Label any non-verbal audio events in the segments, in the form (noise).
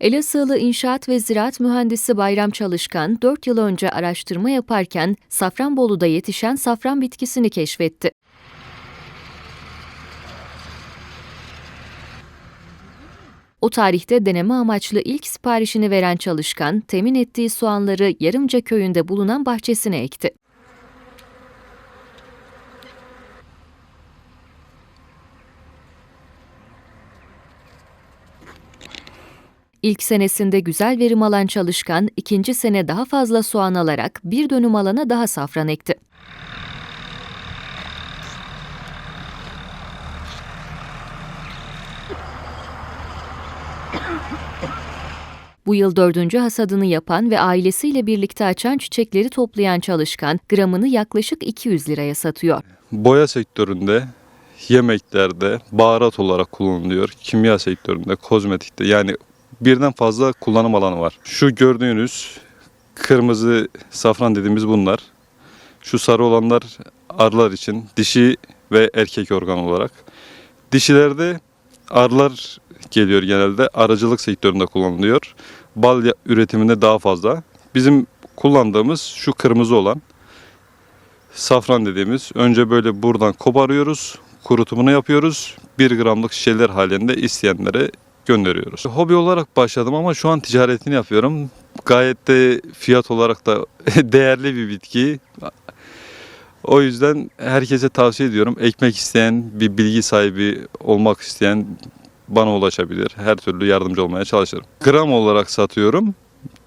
Elazığlı İnşaat ve Ziraat Mühendisi Bayram Çalışkan 4 yıl önce araştırma yaparken Safranbolu'da yetişen safran bitkisini keşfetti. O tarihte deneme amaçlı ilk siparişini veren Çalışkan, temin ettiği soğanları Yarımca köyünde bulunan bahçesine ekti. İlk senesinde güzel verim alan Çalışkan, ikinci sene daha fazla soğan alarak bir dönüm alana daha safran ekti. Bu yıl dördüncü hasadını yapan ve ailesiyle birlikte açan çiçekleri toplayan Çalışkan, gramını yaklaşık 200 liraya satıyor. boya sektöründe, yemeklerde baharat olarak kullanılıyor. Kimya sektöründe, kozmetikte yani birden fazla kullanım alanı var. Şu gördüğünüz kırmızı safran dediğimiz bunlar. Şu sarı olanlar arılar için dişi ve erkek organ olarak. Dişilerde arılar geliyor genelde. Aracılık sektöründe kullanılıyor. Bal üretiminde daha fazla. Bizim kullandığımız şu kırmızı olan safran dediğimiz önce böyle buradan koparıyoruz, kurutumunu yapıyoruz. 1 gramlık şişeler halinde isteyenlere gönderiyoruz. Hobi olarak başladım ama şu an ticaretini yapıyorum. Gayet de fiyat olarak da (laughs) değerli bir bitki. O yüzden herkese tavsiye ediyorum. Ekmek isteyen, bir bilgi sahibi olmak isteyen bana ulaşabilir. Her türlü yardımcı olmaya çalışırım. Gram olarak satıyorum.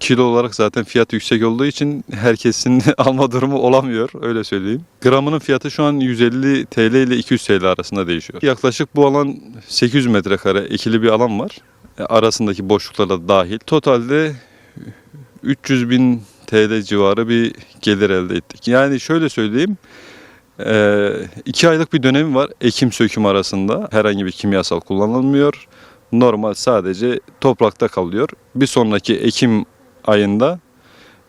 Kilo olarak zaten fiyat yüksek olduğu için herkesin (laughs) alma durumu olamıyor öyle söyleyeyim. Gramının fiyatı şu an 150 TL ile 200 TL arasında değişiyor. Yaklaşık bu alan 800 metrekare ikili bir alan var. E, Arasındaki boşluklar da dahil. Totalde 300 bin TL civarı bir gelir elde ettik. Yani şöyle söyleyeyim. e, iki aylık bir dönemi var ekim söküm arasında. Herhangi bir kimyasal kullanılmıyor. Normal sadece toprakta kalıyor. Bir sonraki ekim ayında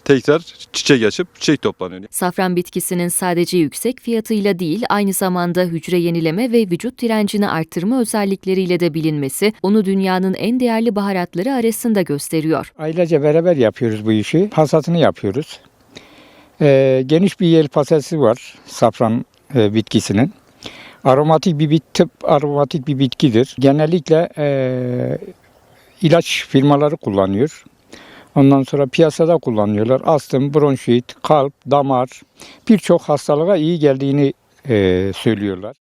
tekrar çiçek açıp çiçek toplanıyor. Safran bitkisinin sadece yüksek fiyatıyla değil, aynı zamanda hücre yenileme ve vücut direncini artırma özellikleriyle de bilinmesi, onu dünyanın en değerli baharatları arasında gösteriyor. Ailece beraber yapıyoruz bu işi. Hasatını yapıyoruz. Ee, geniş bir yelpazesi var safran e, bitkisinin. Aromatik bir bit, tıp aromatik bir bitkidir. Genellikle e, ilaç firmaları kullanıyor. Ondan sonra piyasada kullanıyorlar. Astım, bronşit, kalp, damar birçok hastalığa iyi geldiğini e, söylüyorlar.